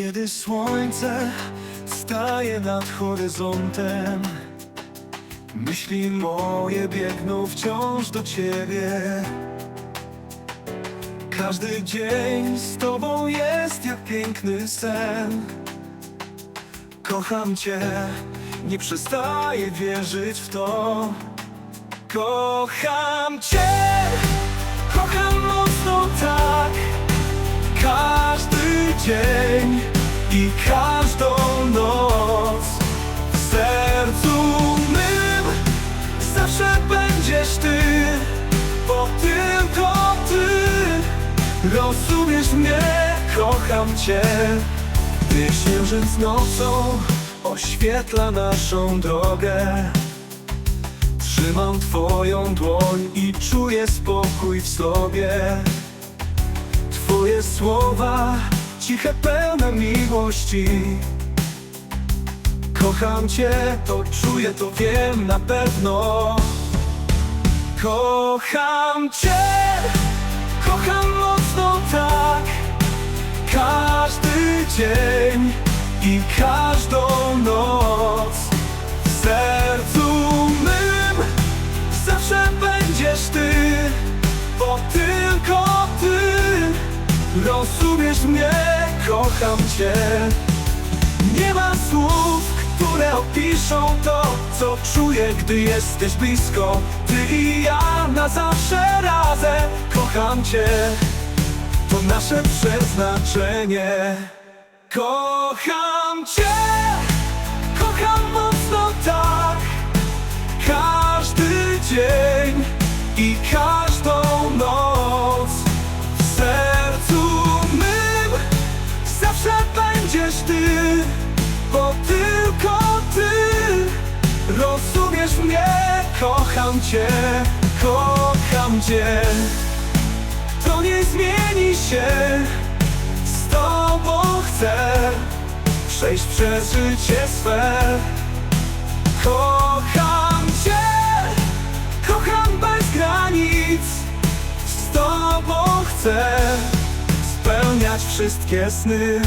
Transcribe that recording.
Kiedy słońce staje nad horyzontem Myśli moje biegną wciąż do ciebie. Każdy dzień z tobą jest jak piękny sen. Kocham cię, nie przestaję wierzyć w to. Kocham cię, kocham mocno tak. Każdy dzień każdą noc W sercu mym. Zawsze będziesz ty Bo tylko ty. Rozumiesz mnie, kocham cię. Gdy księżyc nocą oświetla naszą drogę. Trzymam twoją dłoń i czuję spokój w sobie. Twoje słowa ciche, pełne miłości. Kocham cię, to czuję, to wiem na pewno. Kocham cię, kocham mocno tak. Każdy dzień i każdą noc. W sercu mym zawsze będziesz ty Bo tylko ty. Rozumiesz mnie, kocham cię. Nie ma słów, które opiszą to, co czuję, gdy jesteś blisko. Ty i ja na zawsze razem, kocham cię. To nasze przeznaczenie. Kocham cię, rozumiesz mnie? Kocham cię, kocham cię. To nie zmieni się. Z tobą chcę Przejść przez życie swe. Kocham cię, kocham bez granic. Z tobą chcę spełniać wszystkie sny